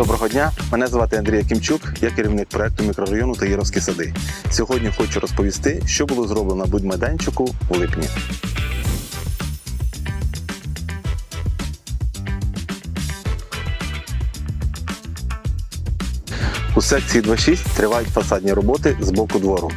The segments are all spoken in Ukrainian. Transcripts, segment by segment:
Доброго дня, мене звати Андрій Якимчук, я керівник проекту мікрорайону Таїровські сади. Сьогодні хочу розповісти, що було зроблено будь-майданчику у липні. У секції 2.6 тривають фасадні роботи з боку двору.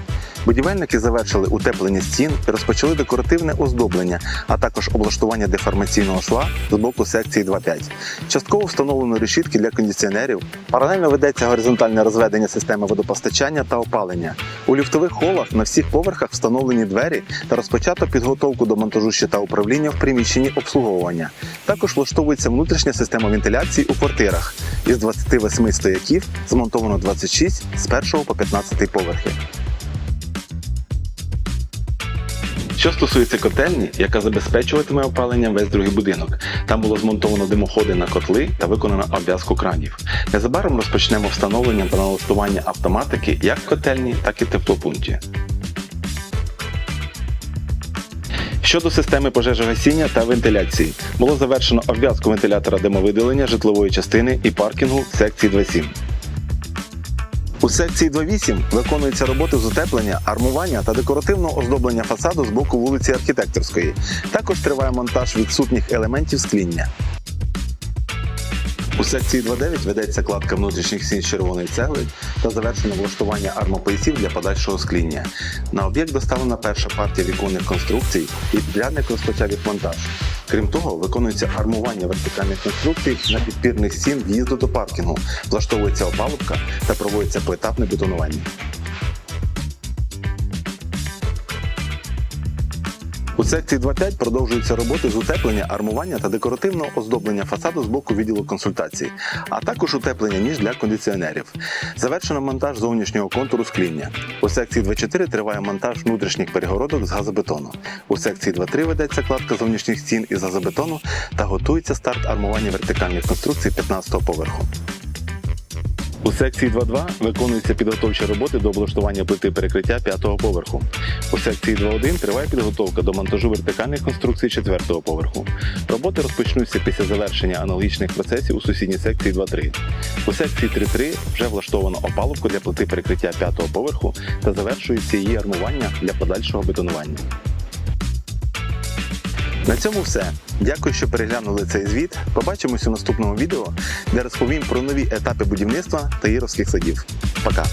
Будівельники завершили утеплення стін і розпочали декоративне оздоблення, а також облаштування деформаційного шва з боку секції 2.5. Частково встановлено решітки для кондиціонерів. Паралельно ведеться горизонтальне розведення системи водопостачання та опалення. У ліфтових холах на всіх поверхах встановлені двері та розпочато підготовку до монтажу щита управління в приміщенні обслуговування. Також влаштовується внутрішня система вентиляції у квартирах. Із 28 стояків змонтовано 26 з 1 по 15 поверхи. Що стосується котельні, яка забезпечуватиме опаленням весь другий будинок, там було змонтовано димоходи на котли та виконано обв'язку кранів. Незабаром розпочнемо встановлення та налаштування автоматики як в котельні, так і в теплопункті. Щодо системи пожежогасіння та вентиляції, було завершено обв'язку вентилятора димовидалення житлової частини і паркінгу секції 27. У секції 2.8 виконуються роботи з утеплення, армування та декоративного оздоблення фасаду з боку вулиці Архітекторської. Також триває монтаж відсутніх елементів скління. У секції 2.9 ведеться кладка внутрішніх стін червоної цегли та завершено влаштування армопоясів для подальшого скління. На об'єкт доставлена перша партія віконних конструкцій і підрядник розпочав їх монтаж. Крім того, виконується армування вертикальних конструкцій на підпірних стін в'їзду до паркінгу, влаштовується опалубка та проводиться поетапне бетонування. У секції 2.5 продовжуються роботи з утеплення, армування та декоративного оздоблення фасаду з боку відділу консультацій, а також утеплення ніж для кондиціонерів. Завершено монтаж зовнішнього контуру скління. У секції 2.4 триває монтаж внутрішніх перегородок з газобетону. У секції 2.3 ведеться кладка зовнішніх стін із газобетону та готується старт армування вертикальних конструкцій 15-го поверху. У секції 2.2 виконуються підготовчі роботи до облаштування плити перекриття 5-го поверху. У секції 2.1 триває підготовка до монтажу вертикальних конструкцій 4-го поверху. Роботи розпочнуться після завершення аналогічних процесів у сусідній секції 2.3. У секції 3.3 вже влаштовано опалубку для плити перекриття 5-го поверху та завершується її армування для подальшого бетонування. На цьому все. Дякую, що переглянули цей звіт. Побачимось у наступному відео, де розповім про нові етапи будівництва Таїровських садів. Пока!